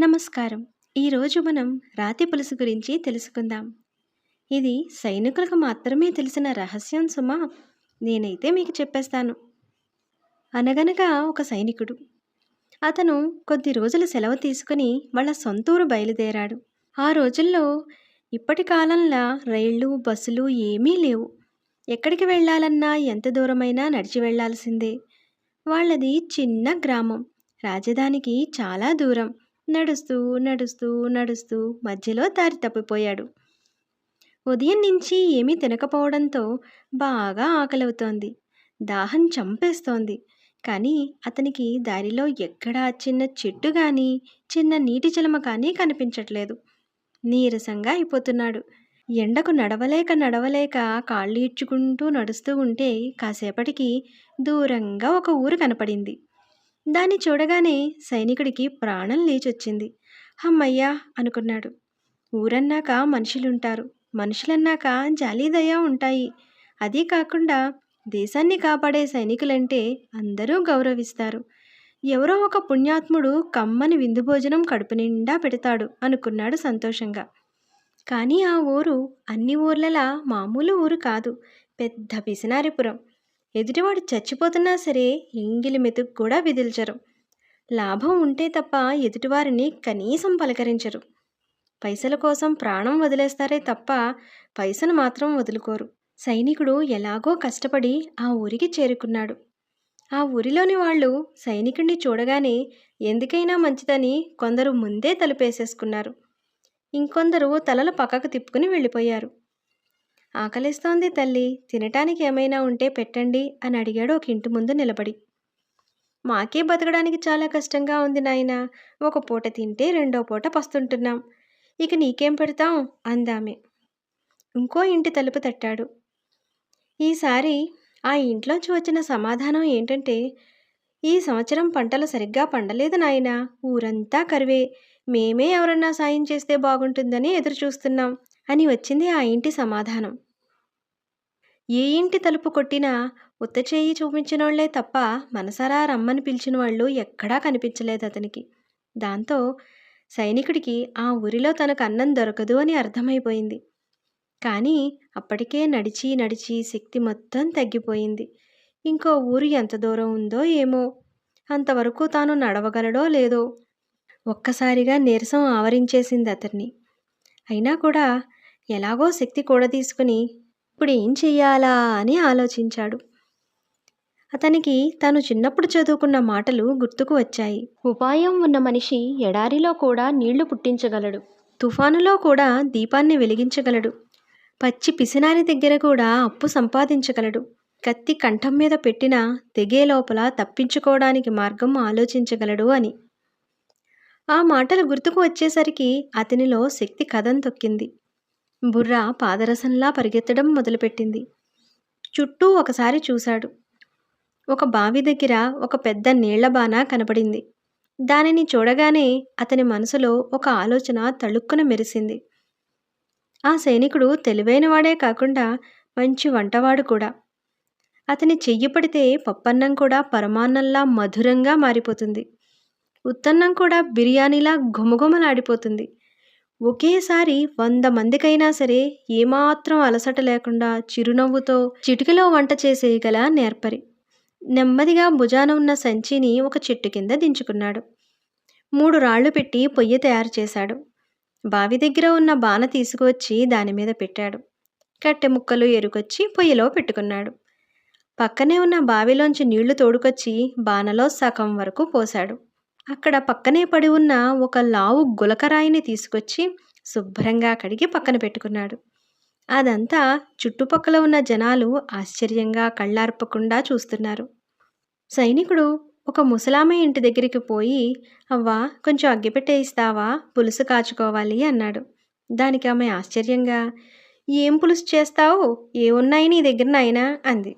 నమస్కారం. ఈరోజు మనం రాతి పులుసు గురించి తెలుసుకుందాం. ఇది సైనికులకు మాత్రమే తెలిసిన రహస్యం సుమా. నేనైతే మీకు చెప్పేస్తాను. అనగనగా ఒక సైనికుడు. అతను కొద్ది రోజులు సెలవు తీసుకుని వాళ్ళ సొంతూరు బయలుదేరాడు. ఆ రోజుల్లో ఇప్పటి కాలంలో రైళ్ళు బస్సులు ఏమీ లేవు. ఎక్కడికి వెళ్ళాలన్నా ఎంత దూరమైనా నడిచి వెళ్ళాల్సిందే. వాళ్ళది చిన్న గ్రామం. రాజధానికి చాలా దూరం. నడుస్తూ నడుస్తూ నడుస్తూ మధ్యలో దారి తప్పిపోయాడు. ఉదయం నుంచి ఏమీ తినకపోవడంతో బాగా ఆకలవుతోంది. దాహం చంపేస్తోంది. కానీ అతనికి దారిలో ఎక్కడా చిన్న చెట్టు కానీ చిన్న నీటి చిలమ కానీ కనిపించట్లేదు. నీరసంగా అయిపోతున్నాడు. ఎండకు నడవలేక నడవలేక కాళ్ళు ఇచ్చుకుంటూ నడుస్తూ ఉంటే కాసేపటికి దూరంగా ఒక ఊరు కనపడింది. దాన్ని చూడగానే సైనికుడికి ప్రాణం లేచొచ్చింది. హమ్మయ్యా అనుకున్నాడు. ఊరన్నాక మనుషులుంటారు. మనుషులన్నాక జాలీదయా ఉంటాయి. అదీ కాకుండా దేశాన్ని కాపాడే సైనికులంటే అందరూ గౌరవిస్తారు. ఎవరో ఒక పుణ్యాత్ముడు కమ్మని విందు భోజనం కడుపు నిండా పెడతాడు అనుకున్నాడు సంతోషంగా. కానీ ఆ ఊరు అన్ని ఊర్లలా మామూలు ఊరు కాదు. పెద్ద పిసినారిపురం. ఎదుటివాడు చచ్చిపోతున్నా సరే ఎంగిలి మెతుకు కూడా విదిల్చరు. లాభం ఉంటే తప్ప ఎదుటివారిని కనీసం పలకరించరు. పైసల కోసం ప్రాణం వదిలేస్తారే తప్ప పైసను మాత్రం వదులుకోరు. సైనికుడు ఎలాగో కష్టపడి ఆ ఊరికి చేరుకున్నాడు. ఆ ఊరిలోని వాళ్ళు సైనికుడిని చూడగానే ఎందుకైనా మంచిదని కొందరు ముందే తలుపేసేసుకున్నారు. ఇంకొందరు తలలు పక్కకు తిప్పుకుని వెళ్ళిపోయారు. ఆకలిస్తోంది తల్లి. తినటానికి ఏమైనా ఉంటే పెట్టండి అని అడిగాడు ఒక ఇంటి ముందు నిలబడి. మాకే బతకడానికి చాలా కష్టంగా ఉంది నాయన. ఒక పూట తింటే రెండో పూట పస్తుంటున్నాం. ఇక నీకేం పెడతాం? అందామే. ఇంకో ఇంటి తలుపు తట్టాడు. ఈసారి ఆ ఇంట్లోంచి వచ్చిన సమాధానం ఏంటంటే ఈ సంవత్సరం పంటలు సరిగ్గా పండలేదు నాయన. ఊరంతా కరువే. మేమే ఎవరన్నా సాయం చేస్తే బాగుంటుందని ఎదురు చూస్తున్నాం అని వచ్చింది ఆ ఇంటి సమాధానం. ఏ ఇంటి తలుపు కొట్టినా ఉత్త చేయి చూపించినోళ్ళే తప్ప మనసారా రమ్మని పిలిచిన వాళ్ళు ఎక్కడా కనిపించలేదు అతనికి. దాంతో సైనికుడికి ఆ ఊరిలో తనకు అన్నం దొరకదు అని అర్థమైపోయింది. కానీ అప్పటికే నడిచి నడిచి శక్తి మొత్తం తగ్గిపోయింది. ఇంకో ఊరు ఎంత దూరం ఉందో ఏమో. అంతవరకు తాను నడవగలడో లేదో. ఒక్కసారిగా నీరసం ఆవరించేసింది అతన్ని. అయినా కూడా ఎలాగో శక్తి కూడా తీసుకుని ఇప్పుడు ఏం చెయ్యాలా అని ఆలోచించాడు. అతనికి తాను చిన్నప్పుడు చదువుకున్న మాటలు గుర్తుకు వచ్చాయి. ఉపాయం ఉన్న మనిషి ఎడారిలో కూడా నీళ్ళు పుట్టించగలడు. తుఫానులో కూడా దీపాన్ని వెలిగించగలడు. పచ్చి పిసినారి దగ్గర కూడా అప్పు సంపాదించగలడు. కత్తి కంఠం మీద పెట్టిన తెగే లోపల తప్పించుకోవడానికి మార్గం ఆలోచించగలడు అని. ఆ మాటలు గుర్తుకు వచ్చేసరికి అతనిలో శక్తి కథం తొక్కింది. బుర్ర పాదరసంలా పరిగెత్తడం మొదలుపెట్టింది. చుట్టూ ఒకసారి చూశాడు. ఒక బావి దగ్గర ఒక పెద్ద నీళ్ళ బాణ కనపడింది. దానిని చూడగానే అతని మనసులో ఒక ఆలోచన తళుక్కున మెరిసింది. ఆ సైనికుడు తెలివైనవాడే కాకుండా మంచి వంటవాడు కూడా. అతని చెయ్యి పడితే పప్పన్నం కూడా పరమాన్నంలా మధురంగా మారిపోతుంది. ఉత్తన్నం కూడా బిర్యానీలా ఘుమఘుమలాడిపోతుంది. ఒకేసారి వంద మందికైనా సరే ఏమాత్రం అలసట లేకుండా చిరునవ్వుతో చిటికలో వంట చేసేయగల నేర్పరి. నెమ్మదిగా భుజాన ఉన్న సంచిని ఒక చెట్టు కింద దించుకున్నాడు. మూడు రాళ్ళు పెట్టి పొయ్యి తయారు చేశాడు. బావి దగ్గర ఉన్న బాన తీసుకువచ్చి దాని మీద పెట్టాడు. కట్టె ముక్కలు ఎరుకొచ్చి పొయ్యిలో పెట్టుకున్నాడు. పక్కనే ఉన్న బావిలోంచి నీళ్ళు తోడుకొచ్చి బానలో సగం వరకు పోశాడు. అక్కడ పక్కనే పడి ఉన్న ఒక లావు గులకరాయిని తీసుకొచ్చి శుభ్రంగా కడిగి పక్కన పెట్టుకున్నాడు. అదంతా చుట్టుపక్కల ఉన్న జనాలు ఆశ్చర్యంగా కళ్ళార్పకుండా చూస్తున్నారు. సైనికుడు ఒక ముసలామె ఇంటి దగ్గరికి పోయి అవ్వా కొంచెం అగ్గిపెట్టే ఇస్తావా? పులుసు కాచుకోవాలి అన్నాడు. దానికి ఆమె ఆశ్చర్యంగా ఏం పులుసు చేస్తావు? ఏమున్నాయి నీ దగ్గర నాయనా? అంది.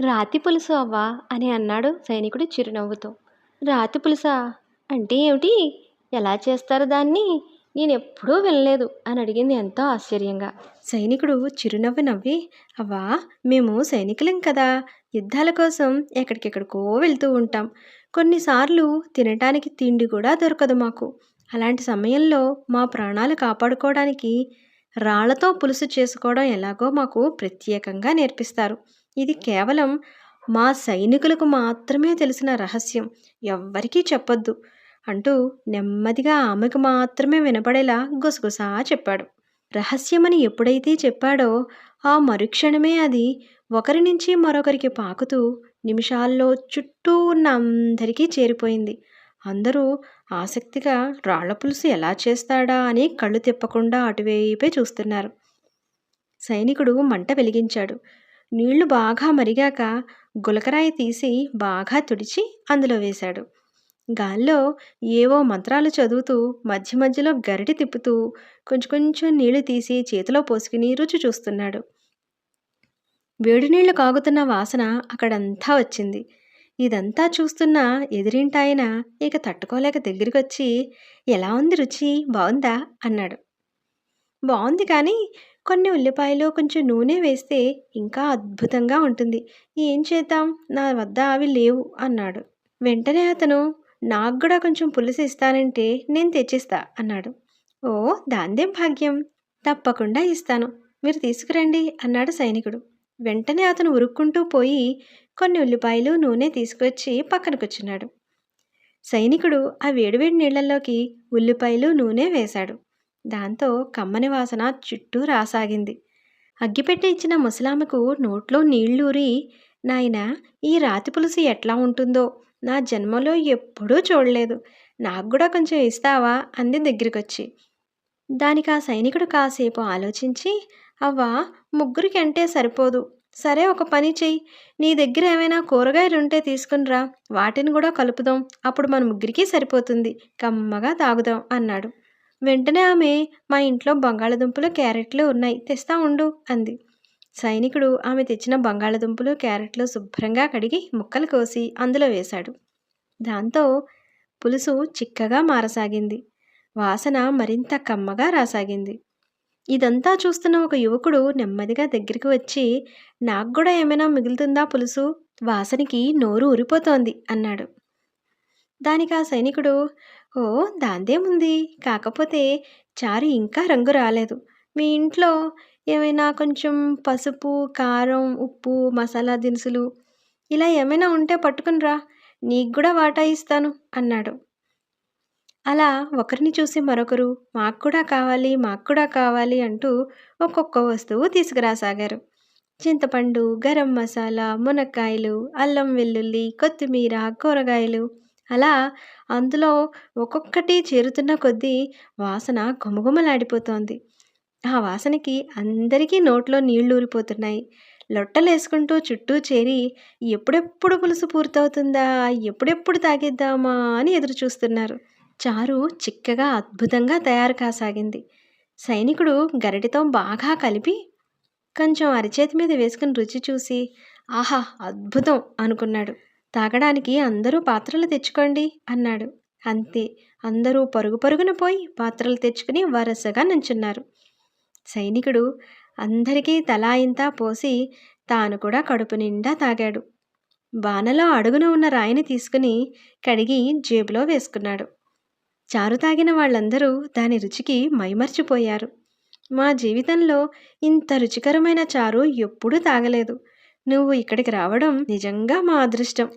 రాతి పులుసు అవ్వా అని అన్నాడు సైనికుడు చిరునవ్వుతో. రాతి పులుసా అంటే ఏమిటి? ఎలా చేస్తారు దాన్ని? నేను ఎప్పుడూ వినలేదు అని అడిగింది ఎంతో ఆశ్చర్యంగా. సైనికుడు చిరునవ్వు నవ్వి అవ్వా మేము సైనికులం కదా. యుద్ధాల కోసం ఎక్కడికెక్కడికో వెళ్తూ ఉంటాం. కొన్నిసార్లు తినటానికి తిండి కూడా దొరకదు మాకు. అలాంటి సమయంలో మా ప్రాణాలు కాపాడుకోవడానికి రాళ్ళతో పులుసు చేసుకోవడం ఎలాగో మాకు ప్రత్యేకంగా నేర్పిస్తారు. ఇది కేవలం మా సైనికులకు మాత్రమే తెలిసిన రహస్యం. ఎవ్వరికీ చెప్పొద్దు. అంటూ నెమ్మదిగా ఆమెకు మాత్రమే వినపడేలా గుసగుసా చెప్పాడు. రహస్యమని ఎప్పుడైతే చెప్పాడో ఆ మరుక్షణమే అది ఒకరి నుంచి మరొకరికి పాకుతూ నిమిషాల్లో చుట్టూ ఉన్న అందరికీ చేరిపోయింది. అందరూ ఆసక్తిగా రాళ్ళ పులుసు ఎలా చేస్తాడా అని కళ్ళు తిప్పకుండా అటువైపే చూస్తున్నారు. సైనికుడు మంట వెలిగించాడు. నీళ్ళు బాగా మరిగాక గులకరాయి తీసి బాగా తుడిచి అందులో వేశాడు. గాల్లో ఏవో మంత్రాలు చదువుతూ మధ్య మధ్యలో గరిటి తిప్పుతూ కొంచెం కొంచెం నీళ్ళు తీసి చేతిలో పోసుకుని రుచి చూస్తున్నాడు. వేడి నీళ్ళు కాగుతున్న వాసన అక్కడంతా వచ్చింది. ఇదంతా చూస్తున్న ఎదిరింటాయన ఇక తట్టుకోలేక దగ్గరికొచ్చి ఎలా ఉంది రుచి? బాగుందా అన్నాడు. బాగుంది కానీ కొన్ని ఉల్లిపాయలు కొంచెం నూనె వేస్తే ఇంకా అద్భుతంగా ఉంటుంది. ఏం చేద్దాం? నా వద్ద అవి లేవు అన్నాడు. వెంటనే అతను నాకు కూడా కొంచెం పులుసు ఇస్తానంటే నేను తెచ్చిస్తా అన్నాడు. ఓ దాందేం భాగ్యం? తప్పకుండా ఇస్తాను. మీరు తీసుకురండి అన్నాడు సైనికుడు. వెంటనే అతను ఉరుక్కుంటూ పోయి కొన్ని ఉల్లిపాయలు నూనె తీసుకొచ్చి పక్కన కూర్చున్నాడు. సైనికుడు ఆ వేడివేడి నీళ్ళలోకి ఉల్లిపాయలు నూనె వేశాడు. దాంతో కమ్మని వాసన చుట్టూ రాసాగింది. అగ్గిపెట్టి ఇచ్చిన ముసలామెకు నోట్లో నీళ్ళూరి నాయన ఈ రాతి పులుసు ఎట్లా ఉంటుందో? నా జన్మలో ఎప్పుడూ చూడలేదు. నాకు కూడా కొంచెం ఇస్తావా? అంది దగ్గరికొచ్చి. దానికి ఆ సైనికుడు కాసేపు ఆలోచించి అవ్వా ముగ్గురికి అంటే సరిపోదు. సరే ఒక పని చెయ్యి. నీ దగ్గర ఏమైనా కూరగాయలు ఉంటే తీసుకునిరా. వాటిని కూడా కలుపుదాం. అప్పుడు మన ముగ్గురికి సరిపోతుంది. కమ్మగా తాగుదాం అన్నాడు. వెంటనే ఆమె మా ఇంట్లో బంగాళదుంపలు క్యారెట్లు ఉన్నాయి తెస్తా ఉండు అంది. సైనికుడు ఆమె తెచ్చిన బంగాళదుంపలు క్యారెట్లు శుభ్రంగా కడిగి ముక్కలు కోసి అందులో వేశాడు. దాంతో పులుసు చిక్కగా మారసాగింది. వాసన మరింత కమ్మగా రాసాగింది. ఇదంతా చూస్తున్న ఒక యువకుడు నెమ్మదిగా దగ్గరికి వచ్చి నాకు కూడా ఏమైనా మిగులుతుందా పులుసు? వాసనకి నోరు ఊరిపోతోంది అన్నాడు. దానికి ఆ సైనికుడు ఓ దాందేముంది? కాకపోతే చారు ఇంకా రంగు రాలేదు. మీ ఇంట్లో ఏమైనా కొంచెం పసుపు కారం ఉప్పు మసాలా దినుసులు ఇలా ఏమైనా ఉంటే పట్టుకునిరా. నీకు కూడా వాటా ఇస్తాను అన్నాడు. అలా ఒకరిని చూసి మరొకరు మాకు కూడా కావాలి మాకు కూడా కావాలి అంటూ ఒక్కొక్క వస్తువు తీసుకురాసాగారు. చింతపండు గరం మసాలా మునక్కాయలు అల్లం వెల్లుల్లి కొత్తిమీర కూరగాయలు అలా అందులో ఒక్కొక్కటి చేరుతున్న కొద్దీ వాసన గుమగుమలాడిపోతోంది ఆ వాసనకి అందరికీ నోట్లో నీళ్ళు ఊరిపోతున్నాయి. లొట్టలేసుకుంటూ చుట్టూ చేరి ఎప్పుడెప్పుడు పులుసు పూర్తవుతుందా ఎప్పుడెప్పుడు తాగిద్దామా అని ఎదురు చూస్తున్నారు చారు చిక్కగా అద్భుతంగా తయారు కాసాగింది. సైనికుడు గరిటితో బాగా కలిపి కొంచెం అరిచేతి మీద వేసుకుని రుచి చూసి ఆహా అద్భుతం అనుకున్నాడు. తాగడానికి అందరూ పాత్రలు తెచ్చుకోండి అన్నాడు. అంతే అందరూ పరుగు పరుగున పోయి పాత్రలు తెచ్చుకుని వరసగా నుంచున్నారు. సైనికుడు అందరికీ తలా ఇంత పోసి తాను కూడా కడుపు నిండా తాగాడు. బాణలో అడుగున ఉన్న రాయిని తీసుకుని కడిగి జేబులో వేసుకున్నాడు. చారు తాగిన వాళ్ళందరూ దాని రుచికి మైమర్చిపోయారు. మా జీవితంలో ఇంత రుచికరమైన చారు ఎప్పుడూ తాగలేదు. నువ్వు ఇక్కడికి రావడం నిజంగా మా అదృష్టం.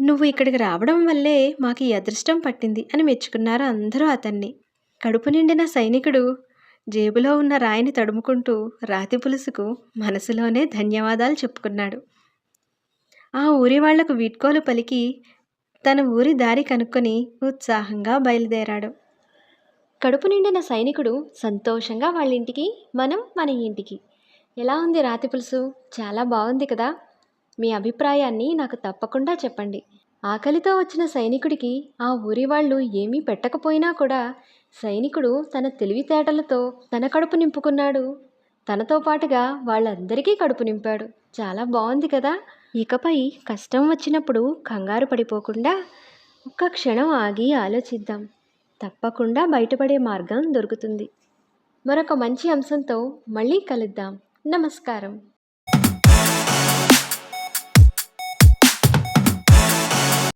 నువ్వు ఇక్కడికి రావడం వల్లే మాకు ఈ అదృష్టం పట్టింది అని మెచ్చుకున్నారు అందరూ అతన్ని. కడుపు నిండిన సైనికుడు జేబులో ఉన్న రాయిని తడుముకుంటూ రాతి పులుసుకు మనసులోనే ధన్యవాదాలు చెప్పుకున్నాడు. ఆ ఊరి వాళ్ళకు వీడ్కోలు పలికి తన ఊరి దారి కనుక్కొని ఉత్సాహంగా బయలుదేరాడు. కడుపు నిండిన సైనికుడు సంతోషంగా వాళ్ళ ఇంటికి మనం మన ఇంటికి. ఎలా ఉంది రాతి పులుసు? చాలా బాగుంది కదా? మీ అభిప్రాయాన్ని నాకు తప్పకుండా చెప్పండి. ఆకలితో వచ్చిన సైనికుడికి ఆ ఊరి వాళ్ళు ఏమీ పెట్టకపోయినా కూడా సైనికుడు తన తెలివితేటలతో తన కడుపు నింపుకున్నాడు. తనతో పాటుగా వాళ్ళందరికీ కడుపు నింపాడు. చాలా బాగుంది కదా! ఇకపై కష్టం వచ్చినప్పుడు కంగారు పడిపోకుండా ఒక్క క్షణం ఆగి ఆలోచిద్దాం. తప్పకుండా బయటపడే మార్గం దొరుకుతుంది. మరొక మంచి అంశంతో మళ్ళీ కలుద్దాం. నమస్కారం.